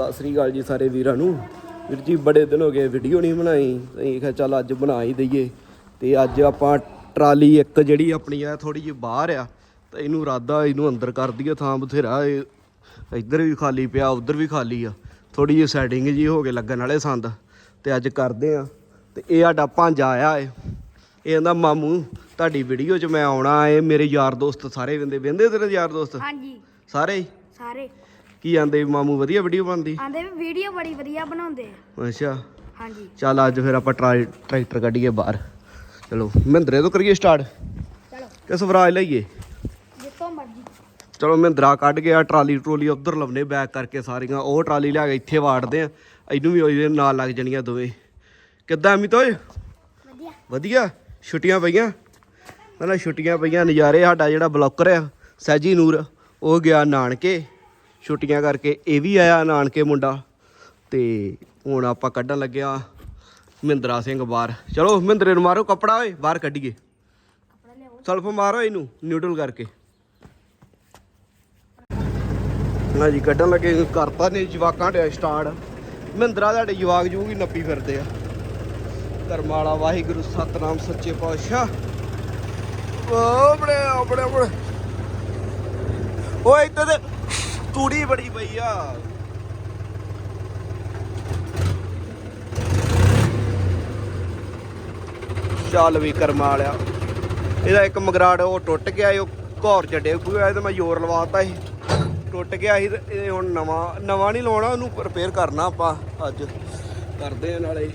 ਸਤਿ ਸ੍ਰੀ ਅਕਾਲ ਜੀ ਸਾਰੇ ਵੀਰਾਂ ਨੂੰ। ਵੀਰ ਜੀ ਬੜੇ ਦਿਨ ਹੋ ਗਏ ਵੀਡੀਓ ਨਹੀਂ ਬਣਾਈ। ਅਸੀਂ ਕਿਹਾ ਚੱਲ ਅੱਜ ਬਣਾ ਹੀ ਦਈਏ। ਤੇ ਅੱਜ ਆਪਾਂ ਟਰਾਲੀ ਇੱਕ ਜਿਹੜੀ ਆਪਣੀ ਆ ਥੋੜੀ ਜਿਹੀ ਬਾਹਰ ਆ। ਤੇ ਇਹਨੂੰ ਇਰਾਦਾ ਇਹਨੂੰ ਅੰਦਰ ਕਰ ਦਈਏ ਥਾਂ ਬਥੇਰਾ। ਇਹ ਇੱਧਰ ਵੀ ਖਾਲੀ ਪਿਆ ਉੱਧਰ ਵੀ ਖਾਲੀ ਆ। ਥੋੜੀ ਜਿਹੀ ਸੈਟਿੰਗ ਜੀ ਹੋ ਕੇ ਲੱਗਣ ਵਾਲੇ ਸੰਦ। ਤੇ ਅੱਜ ਕਰਦੇ ਆ। ਤੇ ਇਹ ਸਾਡਾ ਭਾਂਜਾ ਆਇਆ ਏ ਇਹ ਕਹਿੰਦਾ ਮਾਮੂ ਤੁਹਾਡੀ ਵੀਡੀਓ 'ਚ ਮੈਂ ਆਉਣਾ। ਏ ਮੇਰੇ ਯਾਰ ਦੋਸਤ ਸਾਰੇ ਵੰਦੇ। ਵੰਦੇ ਤੇਰੇ ਯਾਰ ਦੋਸਤ? ਹਾਂਜੀ। ਸਾਰੇ? ਸਾਰੇ। ਕੀ ਆਂਦੇ ਮਾਮੂ ਵਧੀਆ ਵੀਡੀਓ ਬਣਦੀ? ਆਂਦੇ ਵੀ ਵੀਡੀਓ ਬੜੀ ਵਧੀਆ ਬਣਾਉਂਦੇ ਆ। ਅੱਛਾ। ਹਾਂਜੀ। ਚੱਲ ਅੱਜ ਫਿਰ ਆਪਾਂ ਟਰਾ- ਟਰੈਕਟਰ ਕੱਢੀਏ ਬਾਹਰ। ਚਲੋ ਮਹਿੰਦਰੇ ਤੋਂ ਕਰੀਏ ਸਟਾਰਟ ਚਲੋ। ਕਿ ਸਵਰਾਜ ਲਈਏ। ਜਿੱਤੋਂ ਮਰਜ਼ੀ। ਚਲੋ ਮਹਿੰਦਰਾ ਕੱਢ ਗਿਆ ਟਰਾਲੀ ਟਰੋਲੀ ਉਧਰ ਲਵਨੇ ਬੈਕ ਕਰਕੇ ਸਾਰੀਆਂ ਉਹ ਟਰਾਲੀ ਲਿਆ ਕੇ ਇੱਥੇ ਵਾੜਦੇ ਆ। ਇਹਨੂੰ ਵੀ ਉਹਦੇ ਨਾਲ ਲੱਗ ਜਾਣੀਆਂ ਦੋਵੇਂ। ਕਿੱਦਾਂ ਅਮਿਤ ਓਏ? ਵਧੀਆ। ਵਧੀਆ? ਛੁੱਟੀਆਂ ਪਈਆਂ? ਪਹਿਲਾਂ ਛੁੱਟੀਆਂ ਪਈਆਂ ਨਜ਼ਾਰੇ ਸਾਡਾ ਜਿਹੜਾ ਬਲੌਕਰ ਆ ਸਹਿਜੀ ਨੂਰ ਉਹ ਗਿਆ ਨਾਨਕੇ। ਛੁੱਟੀਆਂ ਕਰਕੇ ਇਹ ਵੀ ਆਇਆ ਨਾਨਕੇ ਮੁੰਡਾ ਤੇ ਹੁਣ ਆਪਾਂ ਕੱਢਣ ਲੱਗਿਆ ਮਹਿੰਦਰਾ ਸਿੰਘ ਬਾਹਰ। ਚਲੋ ਮਹਿੰਦਰੇ ਨੂੰ ਮਾਰੋ ਕੱਪੜਾ ਓਏ, ਬਾਹਰ ਕੱਢੀਏ। ਸਲਫ ਮਾਰੋ ਇਹਨੂੰ ਨਿਊਟਰਲ ਕਰਕੇ। ਨਾ ਜੀ ਕੱਢਣ ਲੱਗੇ, ਕਰਤਾ ਨੇ ਜਵਾਕਾਂ ਦੇ ਸਟਾਰਟ ਮਹਿੰਦਰਾ ਤੁਹਾਡੇ ਜਵਾਕ ਜੂ ਵੀ ਨੱਪੀ ਫਿਰਦੇ ਆ। ਧਰਮਾਲਾ, ਵਾਹਿਗੁਰੂ, ਸਤਨਾਮ, ਸੱਚੇ ਪਾਤਸ਼ਾਹ। ਓ ਬੜੇ ਬੜੇ ਬੜੇ। ਓਏ ਇੱਥੇ ਤੂੜੀ ਬੜੀ ਪਈ ਆ। ਚੱਲ ਵੀ ਕਰਮਾ ਵਾਲਿਆ ਇਹਦਾ ਇੱਕ ਮਗਰਾੜ ਉਹ ਟੁੱਟ ਗਿਆ ਸੀ, ਉਹ ਘੌਰ ਜੱਡੇ ਪੂਆ ਤੇ ਮੈਂ ਜ਼ੋਰ ਲਵਾਤਾ ਸੀ। ਟੁੱਟ ਗਿਆ ਸੀ ਇਹ ਹੁਣ ਨਵਾਂ ਨਵਾਂ ਨਹੀਂ ਲਾਉਣਾ ਉਹਨੂੰ ਰਿਪੇਅਰ ਕਰਨਾ ਆਪਾਂ ਅੱਜ। ਕਰਦੇ ਆ ਨਾਲੇ।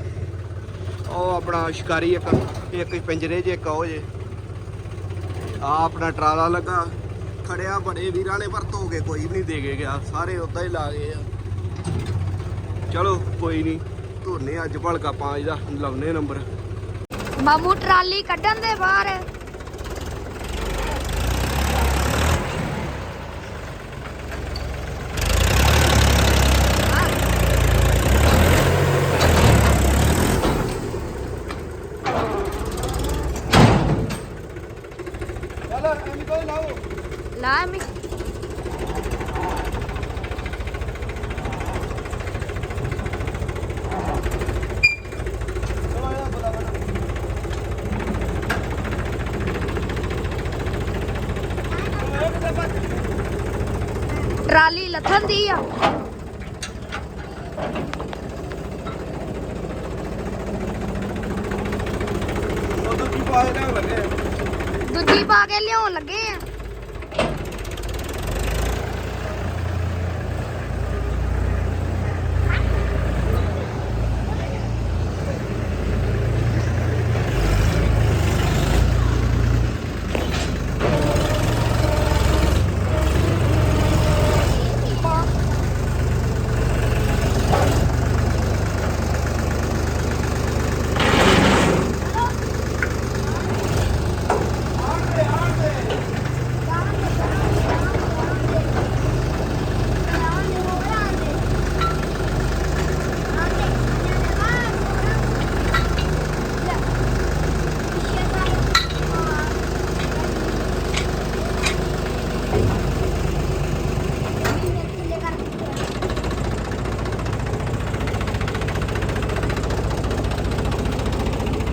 ਉਹ ਆਪਣਾ ਸ਼ਿਕਾਰੀ ਇੱਕ ਇੱਕ ਪਿੰਜਰੇ ਜੇ ਇੱਕ ਉਹ ਜੇ ਆ ਆਪਣਾ ਟਰਾਲਾ ਲੱਗਾ। ਖੜਿਆ ਬੜੇ ਵੀਰਾਂ ਨੇ ਪਰ ਧੋ ਕੇ ਕੋਈ ਵੀ ਨਹੀਂ ਦੇ ਕੇ ਗਿਆ ਸਾਰੇ ਉਦਾਂ ਹੀ ਲਾ ਗਏ ਆ। ਚਲੋ ਕੋਈ ਨਹੀਂ ਧੋਨੇ ਅੱਜ ਭਲਕਾ ਆਪਾਂ ਇਹਦਾ ਲਾਉਨੇ ਨੰਬਰ। ਮਾਮੂ ਟਰਾਲੀ ਕੱਢਣ ਦੇ ਬਾਹਰ। ਚਲੋ ਐਵੇਂ ਕੋਈ ਲਾਓ। ਬੜਾ ਟਰਾਲੀ ਲੱਥਣ ਦੀ ਆ। ਦੂਜੀ ਪਾ ਕੇ ਲਿਆਉਣ ਲੱਗੇ ਆ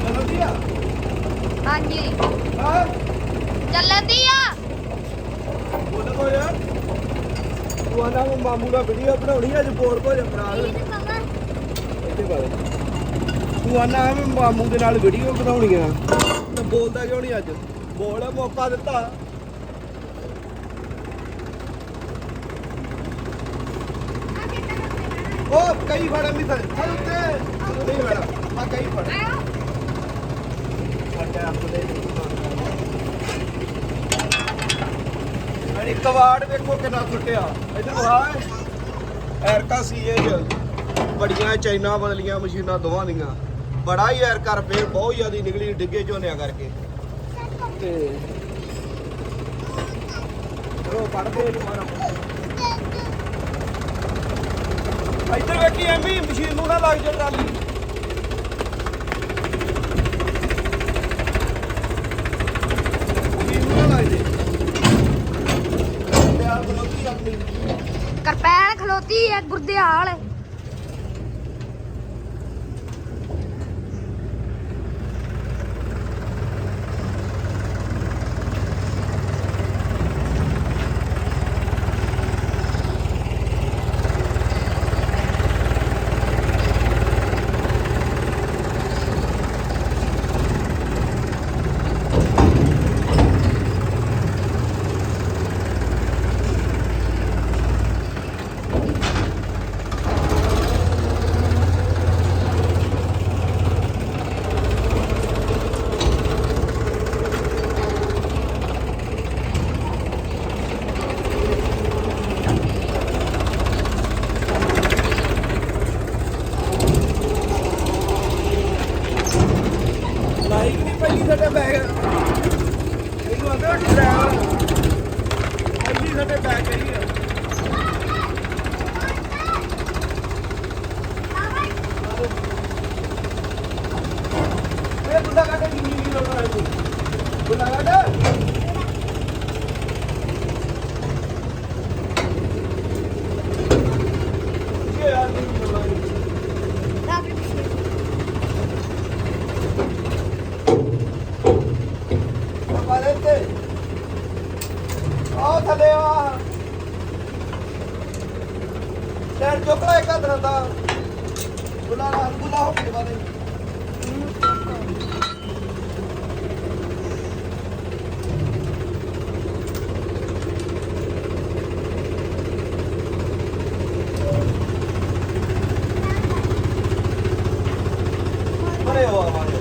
ਚਲੋ ਦੀਆ ਹਾਂਜੀ ਹਾਂ ਚੱਲਣ ਦੀ ਆ ਬੋਲ ਕੋ ਯਾਰ ਤੂੰ ਮੈਂ ਮਾਮੂ ਦਾ ਵੀਡੀਓ ਬਣਾਉਣੀ ਅੱਜ ਬੋਲ ਕੋ ਜਾ ਬਣਾ ਲੈ ਇੱਥੇ ਦੇ ਤੂੰ ਆਨਾ ਮੈਂ ਮਾਮੂ ਦੇ ਨਾਲ ਵੀਡੀਓ ਬਣਾਉਣੀ ਆ। ਤੇ ਬੋਲਦਾ ਕਿਉਂ ਨਹੀਂ ਅੱਜ? ਬੋਲ ਮੌਕਾ ਦਿੱਤਾ। ਉਹ ਕਈ ਫੜ ਮੀ ਥਲੇ ਚੱਲ ਉੱਤੇ। ਨਹੀਂ ਫੜ ਆ ਕਈ ਫੜ ਕਵਾੜ ਵੇਖੋ ਕਿੰਨਾ ਫੁੱਟਿਆ ਇਧਰ ਵਹਾ ਐਰਕਾ ਸੀ ਬੜੀਆਂ ਚਾਈਨਾ ਬਦਲੀਆਂ ਮਸ਼ੀਨਾਂ ਦੋਵਾਂ ਦੀਆਂ। ਬੜਾ ਹੀ ਐਰ ਕਰ ਬਹੁਤ ਜ਼ਿਆਦੀ ਨਿਕਲੀ, ਡਿੱਗੇ ਝੋਨਿਆਂ ਕਰਕੇ। ਤੇ ਚਲੋ ਪੜਦੇ ਇਹਨੂੰ ਮਾਰਾ ਇੱਧਰ ਵੇਖੀ ਐਮੀ, ਮਸ਼ੀਨ ਨੂੰ ਨਾ ਲੱਗ ਜਾ ਟਰਾਲੀ। ਮਸ਼ੀਨ ਖਲੋਤੀ ਹੈ ਗੁਰਦਿਆਲ ਲਾਈਕ ਨਹੀਂ ਪਈ ਸਾਡੇ ਬੈਗ ਇਹਨੂੰ ਡਰਾਈਵਰ ਅੱਲੀ ਸਾਡੇ ਬੈਗ ਕਰੀ ਆ ਇਹ ਬੁੱਢਾ ਕਾਟੇ ਕਿੰਨੀ ਕੀ ਲੋੜ ਹੈ ਤੂੰ ਬੁੱਢਾ ਕਾਟੇ ਇਹ ਯਾਰ ਨਹੀਂ ਲੋੜ ਹੈ ਪਾ ਦੇ ਤੇ ਆ ਥੱਲੇ ਆ ਲੈਣ ਚੁੱਕਲਾ ਇੱਕ ਹੱਥ ਨਾਲ ਦਾ ਬੁਲਾ ਲਾ ਬੁਲਾ ਹੋ ਕੇ ਪਾ ਦੇ ਬੜੇ ਹੋ ਮਾਰੇ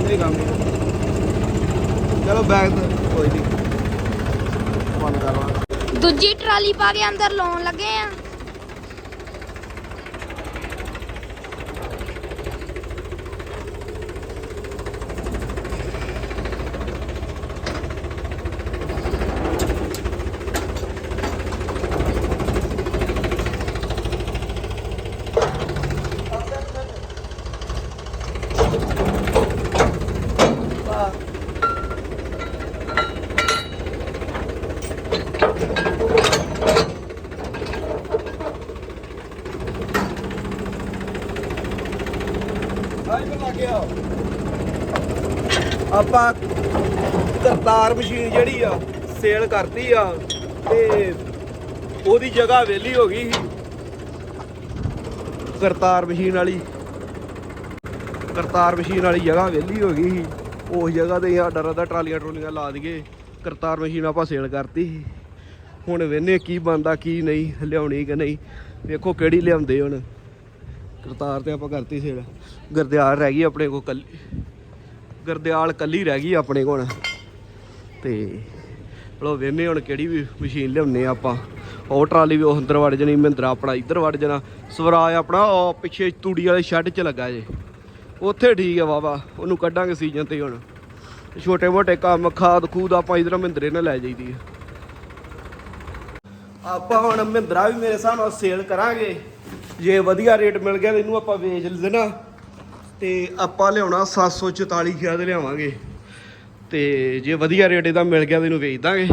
ਇੰਨੇ ਕੰਮ ਨਹੀਂ ਚਲੋ ਬੈਗ ਤਾਂ ਕੋਈ ਨਹੀਂ ਬੰਦ ਕਰਵਾ ਦੂਜੀ ਟਰਾਲੀ ਪਾ ਕੇ ਅੰਦਰ ਲਾਉਣ ਲੱਗੇ ਆ। ਆਪਾਂ ਕਰਤਾਰ ਮਸ਼ੀਨ ਜਿਹੜੀ ਆ ਸੇਲ ਕਰਤੀ ਆ ਤੇ ਉਹਦੀ ਜਗ੍ਹਾ ਵਿਹਲੀ ਹੋ ਗਈ ਸੀ। ਕਰਤਾਰ ਮਸ਼ੀਨ ਵਾਲੀ, ਕਰਤਾਰ ਮਸ਼ੀਨ ਵਾਲੀ ਜਗ੍ਹਾ ਵਿਹਲੀ ਹੋ ਗਈ ਸੀ। ਉਸ ਜਗ੍ਹਾ ਤੇ ਸਾਡਾ ਰਦਾ ਟਰਾਲੀਆਂ ਟਰੋਲੀਆਂ ਲਾ ਦਈਏ, ਕਰਤਾਰ ਮਸ਼ੀਨ ਆਪਾਂ ਸੇਲ ਕਰਤੀ ਸੀ। ਹੁਣ ਵੇਨੇ ਕੀ ਬੰਦਾ ਕੀ ਨਹੀਂ, ਲਿਆਉਣੀ ਕਿ ਨਹੀਂ, ਵੇਖੋ ਕਿਹੜੀ ਲਿਆਉਂਦੇ ਹੁਣ। ਕਰਤਾਰ ਤੇ ਆਪਾਂ ਕਰਤੀ ਸੇਲ ਗਰਦਿਆਲ ਰਹਿ ਗਈ ਆਪਣੇ ਕੋਲ ਕੱਲੀ। ਗਰਦਿਆਲ ਕੱਲੀ ਰਹਿ ਗਈ ਆਪਣੇ ਕੋਲ। ਤੇ ਚਲੋ ਵੇਨੇ ਹੁਣ ਕਿਹੜੀ ਵੀ ਮਸ਼ੀਨ ਲਿਆਉਨੇ ਆ ਆਪਾਂ। ਉਹ ਟਰਾਲੀ ਵੀ ਉਹ ਅੰਦਰ ਵੜ ਜਣੀ, ਮਹਿੰਦਰਾ ਆਪਣਾ ਇੱਧਰ ਵੜ ਜਾਣਾ। ਸਵਰਾਜ ਆਪਣਾ, ਉਹ ਪਿੱਛੇ ਤੂੜੀ ਵਾਲੇ ਸ਼ੈੱਡ 'ਚ ਲੱਗਾ ਜੇ। ਉੱਥੇ ਠੀਕ ਆ ਵਾਵਾ ਉਹਨੂੰ ਕੱਢਾਂਗੇ ਸੀਜ਼ਨ ਤੇ ਹੁਣ। ਛੋਟੇ ਮੋਟੇ ਕੰਮ, ਖਾਦ ਖੂਦ ਆਪਾਂ ਇਧਰ ਮਹਿੰਦਰੇ ਨਾਲ ਲੈ ਜਾਈਦੀ ਆ। ਆਪਾਂ ਹੁਣ ਮਹਿੰਦਰਾ ਵੀ ਮੇਰੇ ਹਿਸਾਬ ਨਾਲ ਸੇਲ ਕਰਾਂਗੇ। ਜੇ ਵਧੀਆ ਰੇਟ ਮਿਲ ਗਿਆ, ਇਹਨੂੰ ਆਪਾਂ ਵੇਚ ਲੈਣਾ। ਤੇ ਆਪਾਂ ਲਿਆਉਣਾ 744 ਖਿਆਦ ਲਿਆਵਾਂਗੇ। ਤੇ ਜੇ ਵਧੀਆ ਰੇਟ ਇਹਦਾ ਮਿਲ ਗਿਆ ਤੇ ਇਹਨੂੰ ਵੇਚ ਦਾਂਗੇ।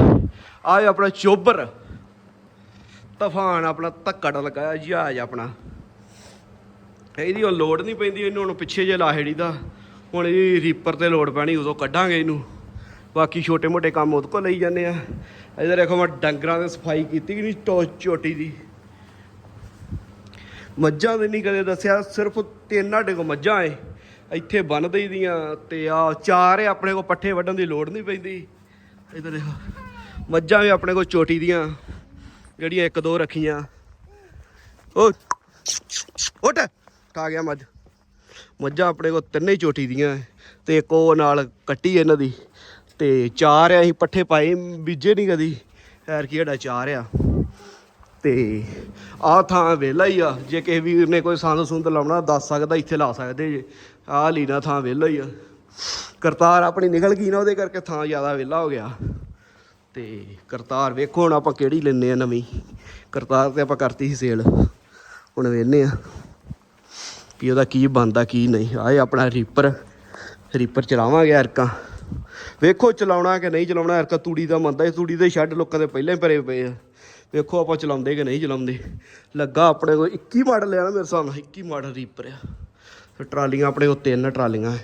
ਆਹ ਹੈ ਆਪਣਾ ਚੋਬਰ। ਤਫਾਨ ਆਪਣਾ ਧੱਕੜ ਲਗਾਇਆ ਜਹਾਜ਼ ਆਪਣਾ। ਇਹਦੀ ਹੁਣ ਲੋਡ ਨਹੀਂ ਪੈਂਦੀ, ਇਹਨੂੰ ਹੁਣ ਪਿੱਛੇ ਜੇ ਲਾਹੜੀ ਦਾ। ਹੁਣ ਇਹ ਰੀਪਰ ਤੇ ਲੋਡ ਪੈਣੀ, ਉਦੋਂ ਕੱਢਾਂਗੇ ਇਹਨੂੰ। ਬਾਕੀ ਛੋਟੇ ਮੋਟੇ ਕੰਮ ਉਹਦੇ ਕੋਲ ਲਈ ਜਾਂਦੇ ਆ। ਇਧਰ ਦੇਖੋ ਮੈਂ ਡੰਗਰਾਂ ਦੀ ਸਫ਼ਾਈ ਕੀਤੀ ਕਿ ਨਹੀਂ ਟੋ ਚੋਟੀ ਦੀ। ਮੱਝਾਂ ਦੇ ਨਹੀਂ ਕਦੇ ਦੱਸਿਆ, ਸਿਰਫ ਤਿੰਨ ਸਾਡੇ ਕੋ ਮੱਝਾਂ ਏ ਇੱਥੇ ਬੰਨ ਦਈ ਦੀਆਂ ਤੇ ਆ ਚਾਰ ਏ ਆਪਣੇ ਕੋ ਪੱਠੇ ਵੱਢਣ ਦੀ ਲੋੜ ਨਹੀਂ ਪੈਂਦੀ। ਇਧਰ ਦੇਖੋ, ਮੱਝਾਂ ਵੀ ਆਪਣੇ ਕੋ ਚੋਟੀ ਦੀਆਂ, ਜਿਹੜੀਆਂ ਇੱਕ ਦੋ ਰੱਖੀਆਂ। ਓ, ਉੱਠ ਆ ਗਿਆ ਮੱਝ। ਮੱਝਾਂ ਆਪਣੇ ਕੋ ਤਿੰਨੇ ਹੀ ਚੋਟੀ ਦੀਆਂ ਏ ਤੇ ਇੱਕ ਉਹ ਨਾਲ ਕੱਟੀ ਇਹਨਾਂ ਦੀ। ਤੇ ਚਾਰ ਆ ਅਸੀਂ ਪੱਠੇ ਪਾਏ, ਬੀਜੇ ਨਹੀਂ ਕਦੀ। ਐਰ ਕੀ ਸਾਡਾ ਚਾਰ ਆ। ਤੇ ਆਹ ਥਾਂ ਵਿਹਲਾ ਹੀ ਆ। ਜੇ ਕਿਸੇ ਵੀਰ ਨੇ ਕੋਈ ਸੰਦ ਸੁੰਦ ਲਾਉਣਾ, ਦੱਸ ਸਕਦਾ, ਇੱਥੇ ਲਾ ਸਕਦੇ ਜੇ। ਆਹ ਲੀਨਾ ਥਾਂ ਵਿਹਲਾ ਹੀ ਆ। ਕਰਤਾਰ ਆਪਣੀ ਨਿਕਲ ਗਈ ਨਾ ਉਹਦੇ ਕਰਕੇ ਥਾਂ ਜ਼ਿਆਦਾ ਵਿਹਲਾ ਹੋ ਗਿਆ। ਤੇ ਕਰਤਾਰ ਵੇਖੋ ਹੁਣ ਆਪਾਂ ਕਿਹੜੀ ਲੈਨੇ ਆ ਨਵੀਂ। ਕਰਤਾਰ ਤੇ ਆਪਾਂ ਕਰਤੀ ਸੀ ਸੇਲ। ਹੁਣ ਵੇਨੇ ਆ ਕਿ ਉਹਦਾ ਕੀ ਬਣਦਾ, ਕੀ ਨਹੀਂ। ਆਏ ਆਪਣਾ ਰੀਪਰ ਰੀਪਰ ਚਲਾਵਾਂਗੇ ਐਰਕਾਂ। ਵੇਖੋ ਚਲਾਉਣਾ ਕਿ ਨਹੀਂ ਚਲਾਉਣਾ, ਐਰਕਾ ਤੂੜੀ ਦਾ ਮੰਦਾ ਇਹ ਤੂੜੀ ਦੇ ਸ਼ੈੱਡ ਲੋਕਾਂ ਦੇ ਪਹਿਲਾਂ ਹੀ ਭਰੇ ਪਏ ਆ। ਵੇਖੋ ਆਪਾਂ ਚਲਾਉਂਦੇ ਕਿ ਨਹੀਂ ਚਲਾਉਂਦੇ। ਲੱਗਾ ਆਪਣੇ ਕੋਲ 21 ਮਾਡਲ ਆ ਨਾ ਮੇਰੇ ਹਿਸਾਬ ਨਾਲ 21 ਮਾਡਲ ਰੀਪਰ ਆ। ਤੇ ਟਰਾਲੀਆਂ ਆਪਣੇ ਕੋਲ ਤਿੰਨ ਟਰਾਲੀਆਂ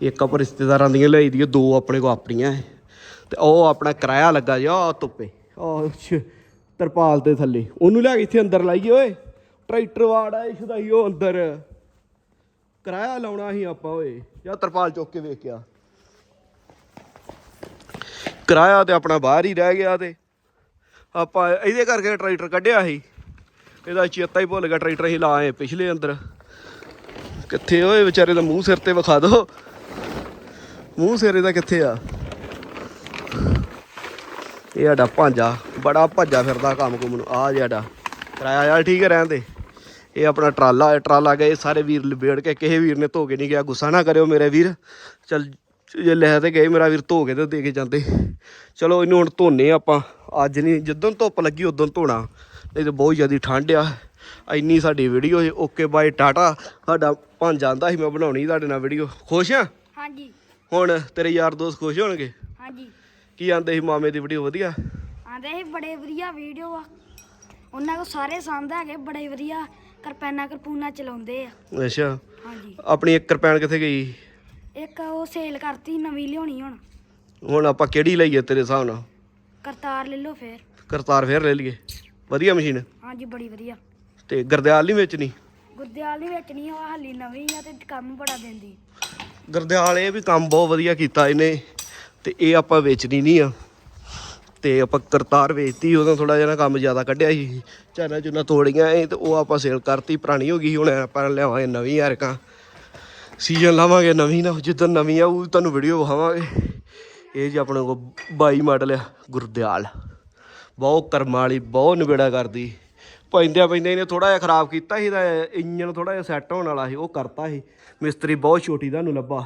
ਇੱਕ ਆਪਾਂ ਰਿਸ਼ਤੇਦਾਰਾਂ ਦੀਆਂ ਲਈ ਦੀ ਦੋ ਆਪਣੇ ਕੋਲ ਆਪਣੀਆਂ ਹੈ ਤੇ ਉਹ ਆਪਣਾ ਕਿਰਾਇਆ ਲੱਗਾ ਜੀ ਆ ਧੁੱਪੇ। ਆ ਤਰਪਾਲ ਦੇ ਥੱਲੇ। ਉਹਨੂੰ ਲਿਆ ਕੇ ਇੱਥੇ ਅੰਦਰ ਲਾਈਏ, ਓਏ। ਟਰੈਕਟਰ ਵਾੜਾ ਆ ਇਸ਼ਦਾਈ ਉਹ ਅੰਦਰ। ਕਿਰਾਇਆ ਲਾਉਣਾ ਸੀ ਆਪਾਂ, ਓਏ। ਜਾਂ ਤਰਪਾਲ ਚੁੱਕ ਕੇ ਵੇਖਿਆ। ਕਿਰਾਇਆ ਤੇ ਆਪਣਾ ਬਾਹਰ ਹੀ ਰਹਿ ਗਿਆ ਤੇ। ਆਪਾਂ ਇਹਦੇ ਕਰਕੇ ਟਰੈਕਟਰ ਕੱਢਿਆ ਸੀ। ਇਹਦਾ ਚੇਤਾ ਹੀ ਭੁੱਲ ਗਿਆ ਟਰੈਕਟਰ ਅਸੀਂ ਲਾਏ ਪਿਛਲੇ ਅੰਦਰ। ਕਿੱਥੇ ਓਏ, ਵਿਚਾਰੇ ਦਾ ਮੂੰਹ ਸਿਰ ਤੇ ਵਿਖਾ ਦੋ। ਮੂੰਹ ਸਿਰ ਇਹਦਾ ਕਿੱਥੇ ਆ? ਇਹ ਸਾਡਾ ਭਾਂਜਾ, ਬੜਾ ਭੱਜਾ ਫਿਰਦਾ ਕੰਮ ਕੁਮ ਨੂੰ। ਆ ਸਾਡਾ ਕਿਰਾਇਆ ਯਾਰ ਠੀਕ ਹੈ ਰਹਿਣ ਦੇ। ਇਹ ਆਪਣਾ ਟਰਾਲਾ ਹੈ ਟਰਾਲਾ ਗਏ, ਸਾਰੇ ਵੀਰ ਲਿਬੇੜ ਕੇ, ਕਿਸੇ ਵੀਰ ਨੇ ਧੋ ਕੇ ਨਹੀਂ ਗਿਆ, ਗੁੱਸਾ ਨਾ ਕਰਿਓ ਮੇਰੇ ਵੀਰ। ਚਲ ਜੇ ਲੈ ਤੇ ਗਏ ਮੇਰਾ ਵੀਰ ਧੋ ਕੇ ਤੇ ਦੇ ਕੇ ਜਾਂਦੇ। ਚਲੋ ਇਹਨੂੰ ਹੁਣ ਧੋਨੇ ਆਪਾਂ। ਅੱਜ ਨਹੀਂ ਜਦੋਂ ਧੁੱਪ ਲੱਗੀ ਉਦੋਂ ਧੋਣਾ। ਨਹੀਂ ਤੇ ਬਹੁਤ ਜ਼ਿਆਦਾ ਠੰਡ ਆ। ਇੰਨੀ ਸਾਡੀ ਵੀਡੀਓ ਓਕੇ ਬਾਏ ਟਾਟਾ ਸਾਡਾ ਭਾਂਜਾ ਆਂਦਾ ਸੀ ਮੈਂ ਬਣਾਉਣੀ ਤੁਹਾਡੇ ਨਾਲ ਵੀਡੀਓ ਖੁਸ਼ ਆ? ਹਾਂਜੀ। ਹੁਣ ਤੇਰੇ ਯਾਰ ਦੋਸਤ ਖੁਸ਼ ਹੋਣਗੇ? ਹਾਂਜੀ। ਕੀ ਆਂਦੇ ਸੀ ਮਾਮੇ ਦੀ ਵੀਡੀਓ ਵਧੀਆ? ਆਂਦੇ ਇਹ ਬੜੇ ਵਧੀਆ ਵੀਡੀਓ ਆ। ਉਹਨਾਂ ਕੋ ਸਾਰੇ ਸੰਦ ਹੈਗੇ ਬੜੇ ਵਧੀਆ। ਕਰਪੈਨਾ ਕਰਪੂਨਾ ਚਲਾਉਂਦੇ ਆ। ਅੱਛਾ। ਹਾਂਜੀ। ਆਪਣੀ ਇੱਕ ਰੁਪੈਣ ਕਿੱਥੇ ਗਈ? ਇੱਕ ਉਹ ਸੇਲ ਕਰਤੀ ਨਵੀਂ ਲਿਆਉਣੀ ਹੁਣ। ਹੁਣ ਆਪਾਂ ਕਿਹੜੀ ਲਈਏ ਤੇਰੇ ਹਿਸਾਬ ਨਾਲ? ਕਰਤਾਰ ਲੈ ਲਓ ਫੇਰ। ਕਰਤਾਰ ਫੇਰ ਲੈ ਲਈਏ। ਵਧੀਆ ਮਸ਼ੀਨ? ਹਾਂਜੀ ਬੜੀ ਵਧੀਆ। ਤੇ ਗਰਦਿਆਲ ਨਹੀਂ ਵੇਚਣੀ? ਗੁਰਦਿਆਲ ਦੀ ਵਿੱਚ ਨਹੀਂ ਉਹ ਹਾਲੀ ਨਵੀਂ ਆ ਤੇ ਕੰਮ ਬੜਾ ਦਿੰਦੀ। ਗਰਦਿਆਲ ਇਹ ਵੀ ਕੰਮ ਬਹੁਤ ਵਧੀਆ ਕੀਤਾ ਇਹਨੇ ਤੇ ਇਹ ਆਪਾਂ ਵੇਚਣੀ ਨਹੀਂ ਆ। ਤੇ ਆਪਾਂ ਕਰਤਾਰ ਵੇਚਤੀ ਉਹਦਾ ਥੋੜਾ ਜਿਹਾ ਕੰਮ ਜ਼ਿਆਦਾ ਕੱਢਿਆ ਸੀ। ਚਾਨਾ ਚੁਨਾ ਤੋੜੀਆਂ ਇਹ ਤੇ ਉਹ ਆਪਾਂ ਸੇਲ ਕਰਤੀ ਪੁਰਾਣੀ ਹੋ ਗਈ ਹੁਣ ਆਪਾਂ ਲਿਆਵਾਂਗੇ ਨਵੀਂ ਯਾਰਕਾਂ ਸੀਜ਼ਨ ਲਾਵਾਂਗੇ ਨਵੀਂ ਨਾ ਜਿੱਦਾਂ ਨਵੀਂ ਆ ਉਹ ਤੁਹਾਨੂੰ ਵੀਡੀਓ ਵਿਖਾਵਾਂਗੇ। ਇਹ ਜੀ ਆਪਣੇ ਕੋਲ 22 ਮਾਡਲ ਆ ਗੁਰਦਿਆਲ। ਬਹੁਤ ਕਰਮ ਵਾਲੀ ਬਹੁਤ ਨਿਬੇੜਾ ਕਰਦੀ। ਪੈਂਦਿਆਂ ਪੈਂਦਿਆਂ ਇਹਨੇ ਥੋੜਾ ਜਿਹਾ ਖਰਾਬ ਕੀਤਾ ਸੀ ਇਹਦਾ ਇੰਜਨ ਥੋੜਾ ਜਿਹਾ ਸੈੱਟ ਹੋਣ ਵਾਲਾ ਸੀ ਉਹ ਕਰਤਾ ਸੀ। ਮਿਸਤਰੀ ਬਹੁਤ ਛੋਟੀ ਤੁਹਾਨੂੰ ਲੱਭਾ।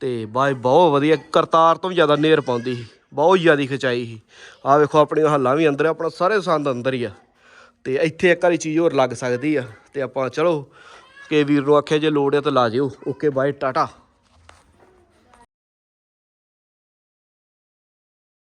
ਤੇ ਬਾਈ ਬਹੁਤ ਵਧੀਆ ਕਰਤਾਰ ਤੋਂ ਵੀ ਜ਼ਿਆਦਾ ਨੇਰ ਪਾਉਂਦੀ ਸੀ ਬਹੁਤ ਜ਼ਿਆਦਾ ਖਿਚਾਈ ਸੀ। ਆ ਵੇਖੋ ਆਪਣੀਆਂ ਹੱਲਾਂ ਵੀ ਅੰਦਰ ਆ, ਆਪਣਾ ਸਾਰੇ ਸੰਦ ਅੰਦਰ ਹੀ ਆ। ਤੇ ਇੱਥੇ ਇੱਕ ਵਾਲੀ ਚੀਜ਼ ਹੋਰ ਲੱਗ ਸਕਦੀ ਆ ਤੇ ਆਪਾਂ ਚਲੋ ਕੇ ਵੀਰ ਨੂੰ ਆਖਿਆ ਜੇ ਲੋੜ ਹੈ ਤਾਂ ਲਾ ਜਿਓ। Okay bye tata.